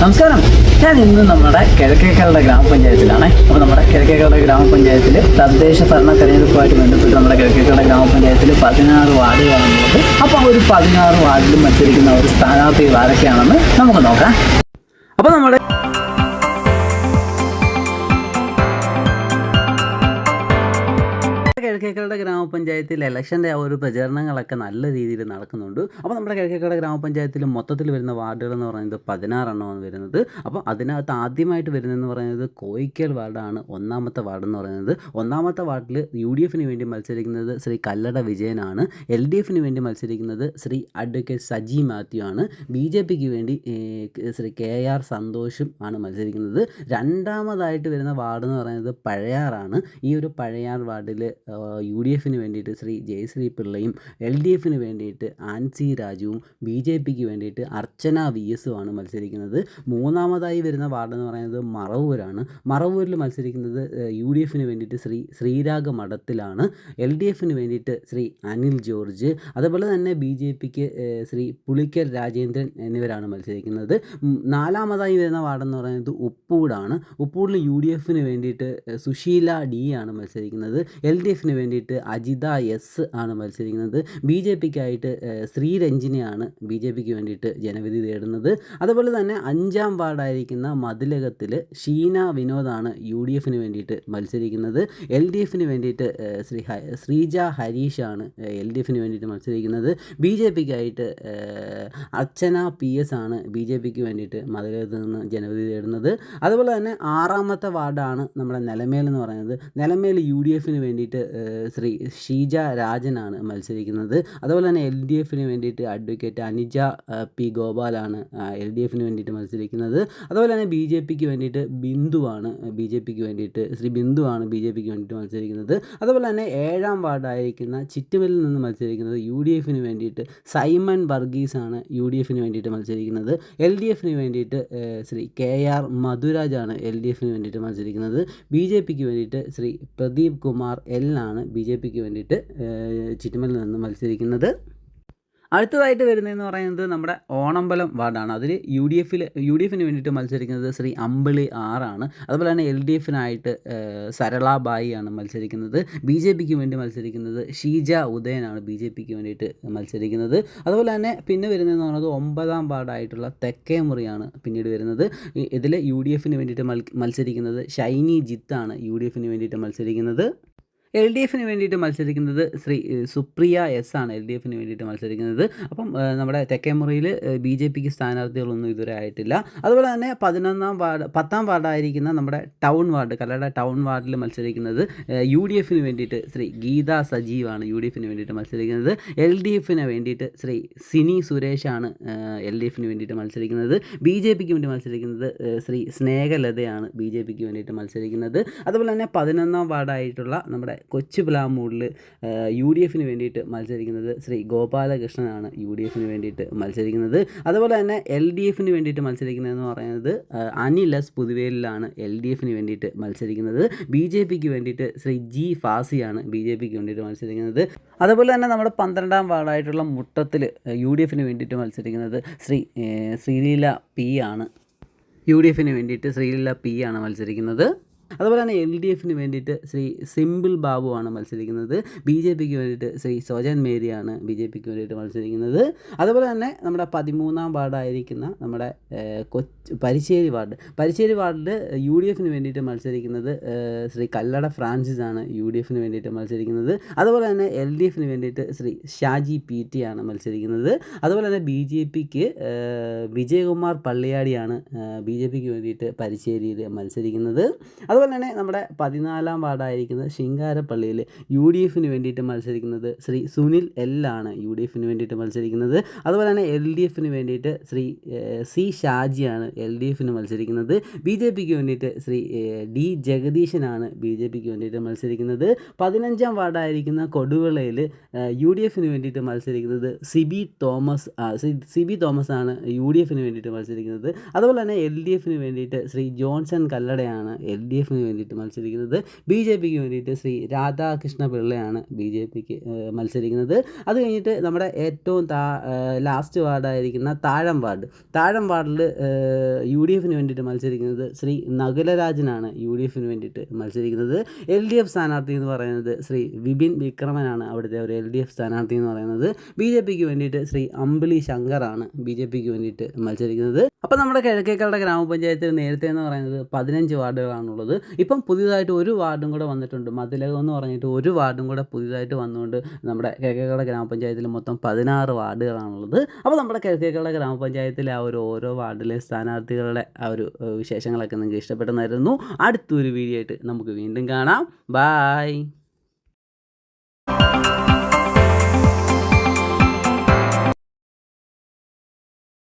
നമസ്കാരം. ഞാൻ ഇന്ന് നമ്മുടെ കിഴക്കേക്കരുടെ ഗ്രാമപഞ്ചായത്തിലാണ്. അപ്പോൾ നമ്മുടെ കിഴക്കേക്കരുടെ ഗ്രാമപഞ്ചായത്തിൽ തദ്ദേശ ഭരണ തെരഞ്ഞെടുപ്പുമായിട്ട് ബന്ധപ്പെട്ട് നമ്മുടെ കിഴക്കേക്കരുടെ ഗ്രാമപഞ്ചായത്തിൽ പതിനാറ് വാർഡുകളാണുള്ളത് അപ്പോൾ ആ ഒരു പതിനാറ് വാർഡിലും മത്സരിക്കുന്ന ഒരു സ്ഥാനാർത്ഥികൾ ആരൊക്കെയാണെന്ന് നമുക്ക് നോക്കാം. അപ്പോൾ നമ്മുടെ കിഴക്കേക്കരുടെ ഗ്രാമപഞ്ചായത്തിൽ ഇലക്ഷന്റെ ആ ഒരു പ്രചരണങ്ങളൊക്കെ നല്ല രീതിയിൽ നടക്കുന്നുണ്ട്. അപ്പോൾ നമ്മുടെ കിഴക്കേക്കട ഗ്രാമപഞ്ചായത്തിൽ മൊത്തത്തിൽ വരുന്ന വാർഡുകൾ എന്ന് പറയുന്നത് പതിനാറെണ്ണമാണ് വരുന്നത്. അപ്പോൾ അതിനകത്ത് ആദ്യമായിട്ട് വരുന്നതെന്ന് പറയുന്നത് കോയിക്കൽ വാർഡാണ് ഒന്നാമത്തെ വാർഡ് എന്ന് പറയുന്നത്. ഒന്നാമത്തെ വാർഡിൽ യു ഡി എഫിന് വേണ്ടി മത്സരിക്കുന്നത് ശ്രീ കല്ലട വിജയനാണ്. എൽ ഡി എഫിന് വേണ്ടി മത്സരിക്കുന്നത് ശ്രീ അഡ്വക്കേറ്റ് സജി മാത്യു ആണ്. ബി ജെ പിക്ക് വേണ്ടി ശ്രീ കെ ആർ സന്തോഷും ആണ് മത്സരിക്കുന്നത്. രണ്ടാമതായിട്ട് വരുന്ന വാർഡ് എന്ന് പറയുന്നത് പഴയാറാണ്. ഈ ഒരു പഴയാർ വാർഡിൽ യു ഡി എഫിന് വേണ്ടിയിട്ട് ശ്രീ ജയശ്രീ പിള്ളയും എൽ ഡി എഫിന് വേണ്ടിയിട്ട് ആൻസി രാജുവും ബി ജെ പിക്ക് വേണ്ടിയിട്ട് അർച്ചന വി എസുമാണ് മത്സരിക്കുന്നത്. മൂന്നാമതായി വരുന്ന വാർഡ് എന്ന് പറയുന്നത് മറവൂരാണ്. മറവൂരിൽ മത്സരിക്കുന്നത് യു ഡി എഫിന് വേണ്ടിയിട്ട് ശ്രീ ശ്രീരാഗ മഠത്തിലാണ്. എൽ ഡി എഫിന് വേണ്ടിയിട്ട് ശ്രീ അനിൽ ജോർജ്. അതുപോലെ തന്നെ ബി ജെ പിക്ക് ശ്രീ പുളിക്കൽ രാജേന്ദ്രൻ എന്നിവരാണ് മത്സരിക്കുന്നത്. നാലാമതായി വരുന്ന വാർഡെന്ന് പറയുന്നത് ഉപ്പൂടാണ്. ഉപ്പൂടിൽ യു ഡി എഫിന് വേണ്ടിയിട്ട് സുശീല ഡി ആണ് മത്സരിക്കുന്നത്. എൽ ഡി എഫിന് വേണ്ടിയിട്ട് അജിത എസ് ആണ് മത്സരിക്കുന്നത്. ബി ജെ പിക്കായിട്ട് ശ്രീരഞ്ജിനിയാണ് ബി ജെ പിക്ക് വേണ്ടിയിട്ട് ജനവിധി തേടുന്നത്. അതുപോലെ തന്നെ അഞ്ചാം വാർഡായിരിക്കുന്ന മതിലകത്തിൽ ഷീന വിനോദാണ് യു ഡി എഫിന് വേണ്ടിയിട്ട് മത്സരിക്കുന്നത്. എൽ ഡി എഫിന് വേണ്ടിയിട്ട് ശ്രീ ശ്രീജ ഹരീഷാണ് എൽ ഡി എഫിന് വേണ്ടിയിട്ട് മത്സരിക്കുന്നത്. ബി ജെ പിക്കായിട്ട് അർച്ചന പി എസ് ആണ് ബി ജെ പിക്ക് വേണ്ടിയിട്ട് മതിലകത്ത് നിന്ന് ജനവിധി തേടുന്നത്. അതുപോലെ തന്നെ ആറാമത്തെ വാർഡാണ് നമ്മുടെ നിലമേൽ എന്ന് പറയുന്നത്. നിലമേൽ യു ഡി എഫിന് വേണ്ടിയിട്ട് ശ്രീ ഷീജ രാജനാണ് മത്സരിക്കുന്നത്. അതുപോലെ തന്നെ എൽ ഡി എഫിന് വേണ്ടിയിട്ട് അഡ്വക്കേറ്റ് അനിജ പി ഗോപാലാണ് എൽ ഡി എഫിന് വേണ്ടിയിട്ട് മത്സരിക്കുന്നത്. അതുപോലെ തന്നെ ബി ജെ പിക്ക് വേണ്ടിയിട്ട് ബിന്ദുവാണ് ബി ജെ പിക്ക് വേണ്ടിയിട്ട് ശ്രീ ബിന്ദുവാണ് ബി ജെ പിക്ക് വേണ്ടിയിട്ട് മത്സരിക്കുന്നത്. അതുപോലെ തന്നെ ഏഴാം വാർഡായിരിക്കുന്ന ചിറ്റുമലിൽ നിന്ന് മത്സരിക്കുന്നത് യു ഡി എഫിന് വേണ്ടിയിട്ട് സൈമൺ വർഗീസാണ് യു ഡി എഫിന് വേണ്ടിയിട്ട് മത്സരിക്കുന്നത്. എൽ ഡി എഫിന് വേണ്ടിയിട്ട് ശ്രീ കെ ആർ മധുരാജാണ് എൽ ഡി എഫിന് വേണ്ടിയിട്ട് മത്സരിക്കുന്നത്. ബി ജെ പിക്ക് വേണ്ടിയിട്ട് ശ്രീ പ്രദീപ് കുമാർ എൽ ആണ് ബി ജെ പിക്ക് വേണ്ടിയിട്ട് ചിറ്റുമലിൽ നിന്ന് മത്സരിക്കുന്നത്. അടുത്തതായിട്ട് വരുന്നതെന്ന് പറയുന്നത് നമ്മുടെ ഓണമ്പലം വാർഡാണ്. അതിൽ യു ഡി എഫിൽ യു ഡി എഫിന് വേണ്ടിയിട്ട് മത്സരിക്കുന്നത് ശ്രീ അമ്പിളി ആറാണ്. അതുപോലെ തന്നെ എൽ ഡി എഫിനായിട്ട് സരളാബായി ആണ് മത്സരിക്കുന്നത്. ബി ജെ പിക്ക് വേണ്ടി മത്സരിക്കുന്നത് ഷീജ ഉദയനാണ് ബി ജെ പിക്ക് വേണ്ടിയിട്ട് മത്സരിക്കുന്നത്. അതുപോലെ തന്നെ പിന്നെ വരുന്നതെന്ന് പറയുന്നത് ഒമ്പതാം വാർഡായിട്ടുള്ള തെക്കേ മുറിയാണ് പിന്നീട് വരുന്നത്. ഇതിൽ യു ഡി എഫിന് വേണ്ടിയിട്ട് മത്സരിക്കുന്നത് ഷൈനി ജിത്താണ് യു ഡി എഫിന് വേണ്ടിയിട്ട് മത്സരിക്കുന്നത്. എൽ ഡി എഫിന് വേണ്ടിയിട്ട് മത്സരിക്കുന്നത് ശ്രീ സുപ്രിയ എസ് ആണ് എൽ ഡി എഫിന് വേണ്ടിയിട്ട് മത്സരിക്കുന്നത്. അപ്പം നമ്മുടെ തെക്കേമുറിയിൽ ബി ജെ പിക്ക് സ്ഥാനാർത്ഥികളൊന്നും ഇതുവരെ ആയിട്ടില്ല. അതുപോലെ തന്നെ പതിനൊന്നാം വാർഡ് പത്താം വാർഡായിരിക്കുന്ന നമ്മുടെ ടൗൺ വാർഡ് കല്ലട ടൗൺ വാർഡിൽ മത്സരിക്കുന്നത് യു ഡി എഫിന് വേണ്ടിയിട്ട് ശ്രീ ഗീത സജീവാണ് യു ഡി എഫിന് വേണ്ടിയിട്ട് മത്സരിക്കുന്നത്. എൽ ഡി എഫിന് വേണ്ടിയിട്ട് ശ്രീ സിനി സുരേഷാണ് എൽ ഡി എഫിന് വേണ്ടിയിട്ട് മത്സരിക്കുന്നത്. ബി ജെ പിക്ക് വേണ്ടി മത്സരിക്കുന്നത് ശ്രീ സ്നേഹലതയാണ് ബി ജെ പിക്ക് വേണ്ടിയിട്ട് മത്സരിക്കുന്നത്. അതുപോലെ തന്നെ പതിനൊന്നാം വാർഡായിട്ടുള്ള നമ്മുടെ കൊച്ചു പ്ലാമൂടിൽ യു ഡി എഫിന് വേണ്ടിയിട്ട് മത്സരിക്കുന്നത് ശ്രീ ഗോപാലകൃഷ്ണനാണ് യു ഡി എഫിന് വേണ്ടിയിട്ട് മത്സരിക്കുന്നത്. അതുപോലെ തന്നെ എൽ ഡി എഫിന് വേണ്ടിയിട്ട് മത്സരിക്കുന്നതെന്ന് പറയുന്നത് അനിൽ എസ് പുതുവേലിലാണ് എൽ ഡി എഫിന് വേണ്ടിയിട്ട് മത്സരിക്കുന്നത്. ബി ജെ പിക്ക് വേണ്ടിയിട്ട് ശ്രീ ജി ഫാസിയാണ് ബി ജെ പിക്ക് വേണ്ടിയിട്ട് മത്സരിക്കുന്നത്. അതുപോലെ തന്നെ നമ്മുടെ പന്ത്രണ്ടാം വാർഡായിട്ടുള്ള മുട്ടത്തിൽ യു ഡി എഫിന് വേണ്ടിയിട്ട് മത്സരിക്കുന്നത് ശ്രീ ശ്രീലീല പി ആണ്. യു ഡി എഫിന് വേണ്ടിയിട്ട് ശ്രീലീല പി ആണ് മത്സരിക്കുന്നത്. അതുപോലെ തന്നെ എൽ ഡി എഫിന് വേണ്ടിയിട്ട് ശ്രീ സിമ്പിൾ ബാബു ആണ് മത്സരിക്കുന്നത്. ബി ജെ പിക്ക് വേണ്ടിയിട്ട് ശ്രീ സോജൻ മേരിയാണ് ബി ജെ പിക്ക് വേണ്ടിയിട്ട് മത്സരിക്കുന്നത്. അതുപോലെ തന്നെ നമ്മുടെ പതിമൂന്നാം വാർഡായിരിക്കുന്ന നമ്മുടെ കൊച്ച് പരിശ്ശേരി വാർഡ്. പരിശ്ശേരി വാർഡിൽ യു ഡി എഫിന് വേണ്ടിയിട്ട് മത്സരിക്കുന്നത് ശ്രീ കല്ലട ഫ്രാൻസിസ് ആണ് യു ഡി എഫിന് വേണ്ടിയിട്ട് മത്സരിക്കുന്നത്. അതുപോലെ തന്നെ എൽ ഡി എഫിന് വേണ്ടിയിട്ട് ശ്രീ ഷാജി പി ടി ആണ് മത്സരിക്കുന്നത്. അതുപോലെ തന്നെ ബി ജെ പിക്ക് വിജയകുമാർ പള്ളിയാടിയാണ് ബി ജെ പിക്ക് വേണ്ടിയിട്ട് പരിശ്ശേരിയിൽ മത്സരിക്കുന്നത്. അതുപോലെ തന്നെ നമ്മുടെ പതിനാലാം വാർഡായിരിക്കുന്നത് ശിങ്കാരപ്പള്ളിയിൽ യു ഡി എഫിന് വേണ്ടിയിട്ട് മത്സരിക്കുന്നത് ശ്രീ സുനിൽ എൽ ആണ് യു ഡി എഫിന് വേണ്ടിയിട്ട് മത്സരിക്കുന്നത്. അതുപോലെ തന്നെ എൽ ഡി എഫിന് വേണ്ടിയിട്ട് ശ്രീ സി ഷാജിയാണ് എൽ ഡി എഫിന് മത്സരിക്കുന്നത്. ബി ജെ പിക്ക് വേണ്ടിയിട്ട് ശ്രീ ഡി ജഗദീശനാണ് ബി ജെ പിക്ക് വേണ്ടിയിട്ട് മത്സരിക്കുന്നത്. പതിനഞ്ചാം വാർഡായിരിക്കുന്ന കൊടുവിളയിൽ യു ഡി എഫിന് വേണ്ടിയിട്ട് മത്സരിക്കുന്നത് സിബി തോമസ് സിബി തോമസ് ആണ് യു ഡി എഫിന് വേണ്ടിയിട്ട് മത്സരിക്കുന്നത്. അതുപോലെ തന്നെ എൽ ഡി എഫിന് വേണ്ടിയിട്ട് ശ്രീ ജോൺസൺ കല്ലടയാണ് എൽ ഡി എഫിന് എഫിന് വേണ്ടിയിട്ട് മത്സരിക്കുന്നത്. ബി ജെ പിക്ക് വേണ്ടിയിട്ട് ശ്രീ രാധാകൃഷ്ണ പിള്ളയാണ് ബി ജെ പിക്ക് മത്സരിക്കുന്നത്. അത് കഴിഞ്ഞിട്ട് നമ്മുടെ ഏറ്റവും താ ലാസ്റ്റ് വാർഡായിരിക്കുന്ന താഴം വാർഡ് താഴം വാർഡിൽ യു ഡി എഫിന് വേണ്ടിയിട്ട് മത്സരിക്കുന്നത് ശ്രീ നകുലരാജനാണ് യു ഡി എഫിന് വേണ്ടിയിട്ട് മത്സരിക്കുന്നത്. എൽ ഡി എഫ് സ്ഥാനാർത്ഥി എന്ന് പറയുന്നത് ശ്രീ വിപിൻ വിക്രമനാണ് അവിടുത്തെ ഒരു എൽ ഡി എഫ് സ്ഥാനാർത്ഥി എന്ന് പറയുന്നത്. ബി ജെ പിക്ക് വേണ്ടിയിട്ട് ശ്രീ അമ്പിളി ശങ്കറാണ് ബി ജെ പിക്ക് വേണ്ടിയിട്ട് മത്സരിക്കുന്നത്. അപ്പോൾ നമ്മുടെ കിഴക്കേക്കളുടെ ഗ്രാമപഞ്ചായത്തിൽ നേരത്തെ എന്ന് പറയുന്നത് പതിനഞ്ച് വാർഡുകളാണുള്ളത്. ഇപ്പം പുതിയതായിട്ട് ഒരു വാർഡും കൂടെ വന്നിട്ടുണ്ട്. മതിലകം എന്ന് പറഞ്ഞിട്ട് ഒരു വാർഡും കൂടെ പുതിയതായിട്ട് വന്നുകൊണ്ട് നമ്മുടെ കിഴക്കേക്കട ഗ്രാമപഞ്ചായത്തിൽ മൊത്തം പതിനാറ് വാർഡുകളാണുള്ളത്. അപ്പോൾ നമ്മുടെ കിഴക്കേക്കട ഗ്രാമപഞ്ചായത്തിലെ ആ ഒരു ഓരോ വാർഡിലെ സ്ഥാനാർത്ഥികളുടെ ആ ഒരു വിശേഷങ്ങളൊക്കെ നിങ്ങൾക്ക് ഇഷ്ടപ്പെട്ടെന്നായിരുന്നു അടുത്തൊരു വീഡിയോ ആയിട്ട് നമുക്ക് വീണ്ടും കാണാം. ബായ്